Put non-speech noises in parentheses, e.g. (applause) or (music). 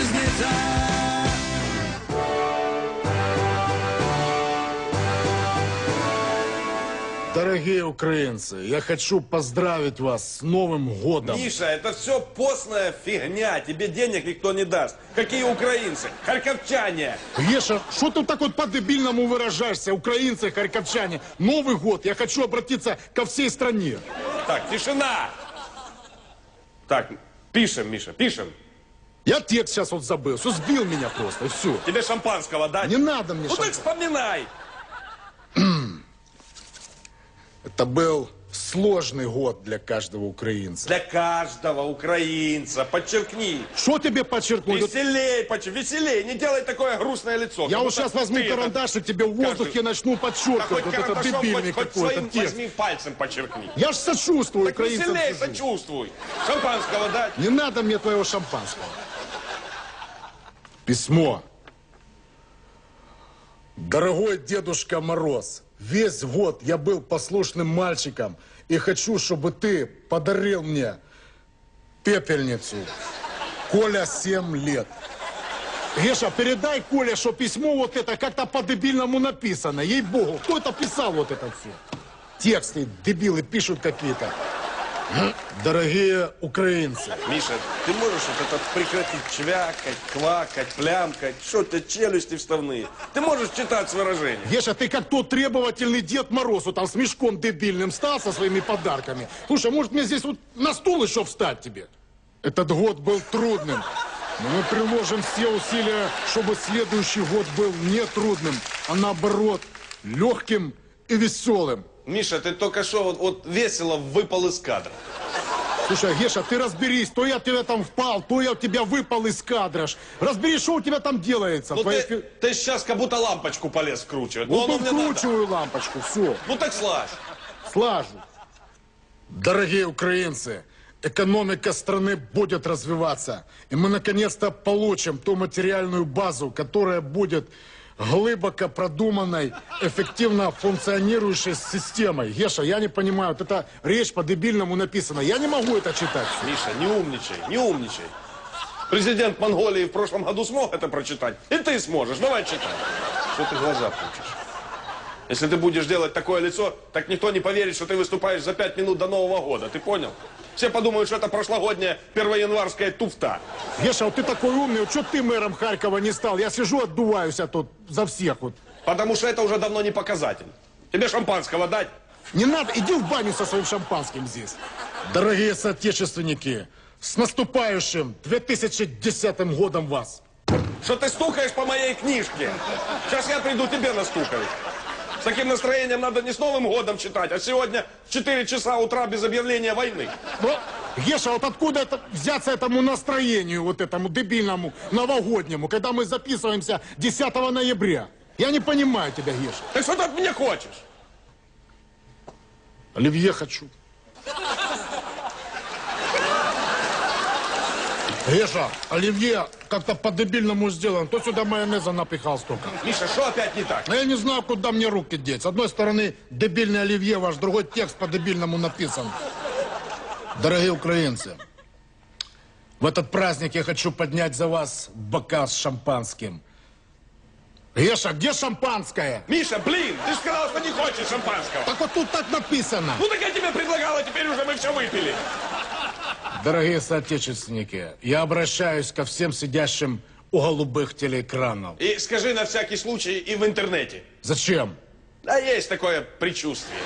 різниця? Дорогие украинцы, я хочу поздравить вас с Новым годом. Миша, это все постная фигня. Тебе денег никто не даст. Какие украинцы? Харьковчане. Еша, что ты так вот по-дебильному выражаешься, украинцы, харьковчане? Новый год, я хочу обратиться ко всей стране. Так, тишина. Так, пишем, Миша, пишем. Я текст сейчас вот забыл, все сбил меня просто, все. Тебе шампанского дать? Не надо мне Ну так шампанского. вспоминай. (clears throat) Это был сложный год для каждого украинца. Для каждого украинца. Подчеркни. Что тебе подчеркнуть? Веселей, поч- веселей. Не делай такое грустное лицо. Я вот сейчас возьму ты карандаш и тебе в воздухе каждый- начну Да подчеркивать. хоть Вот это дебильный хоть, какой-то своим текст. возьми пальцем подчеркни. Я ж сочувствую Так украинцам. веселей сочувствуй. Шампанского дать. Не надо мне твоего шампанского. Письмо. Дорогой Дедушка Мороз, весь год я был послушным мальчиком и хочу, чтобы ты подарил мне пепельницу. Коля 7 лет. Геша, передай Коле, что письмо вот это как-то по-дебильному написано. Ей-богу, кто это писал вот это все? Тексты дебилы пишут какие-то. Дорогие украинцы, Миша, ты можешь вот это прекратить чвякать, квакать, плямкать? Что это челюсти вставные? Ты можешь читать с выражением? Геша, ты как тот требовательный Дед Мороз, вот там с мешком дебильным стал со своими подарками. Слушай, может мне здесь вот на стул еще встать тебе? Этот год был трудным. Но мы приложим все усилия, чтобы следующий год был не трудным, а наоборот, легким и веселым. Миша, ты только что вот, вот весело выпал из кадра. Слушай, Геша, ты разберись, то я тебя там впал, то я от тебя выпал из кадра. ж. Разберись, что у тебя там делается. Ну Твоя ты, фи- ты сейчас как будто лампочку полез вкручивать. Ну, Вот оно мне надо. вкручиваю лампочку, все. Ну так слазь. слажу. Дорогие украинцы, экономика страны будет развиваться. И мы наконец-то получим ту материальную базу, которая будет глубоко продуманной, эффективно функционирующей системой. Еша, я не понимаю, вот эта речь по-дебильному написана. Я не могу это читать. Миша, не умничай, не умничай. Президент Монголии в прошлом году смог это прочитать. И ты сможешь. Давай читай. Что ты глаза пучишь? Если ты будешь делать такое лицо, так никто не поверит, что ты выступаешь за пять минут до Нового года. Ты понял? Все подумают, что это прошлогодняя первоянварская туфта. Еша, вот ты такой умный, что ты мэром Харькова не стал? Я сижу, отдуваюсь а тут за всех вот. Потому что это уже давно не показатель. Тебе шампанского дать? Не надо, иди в баню со своим шампанским здесь. Дорогие соотечественники, с наступающим 2010 годом вас! Что ты стукаешь по моей книжке? Сейчас я приду тебе настукаю. Таким настроением надо не с Новым годом читать, а сегодня в 4 часа утра без объявления войны. Ну, Геша, вот откуда это взяться этому настроению, вот этому дебильному новогоднему, когда мы записываемся 10 ноября? Я не понимаю тебя, Геша. Ты что ты от меня хочешь? Оливье хочу. Геша, оливье как-то по-дебильному сделан. То сюда майонеза напихал столько. Миша, что опять не так? Но я не знаю, куда мне руки деть. С одной стороны, дебильный оливье ваш, другой текст по-дебильному написан. Дорогие украинцы, в этот праздник я хочу поднять за вас бокал с шампанским. Геша, где шампанское? Миша, блин, ты же сказал, что не хочешь шампанского. Так вот тут так написано. Ну так я тебе предлагал, а теперь уже мы все выпили. Дорогие соотечественники, я обращаюсь ко всем сидящим у голубых телеэкранов. И скажи на всякий случай и в интернете. Зачем? Да есть такое предчувствие.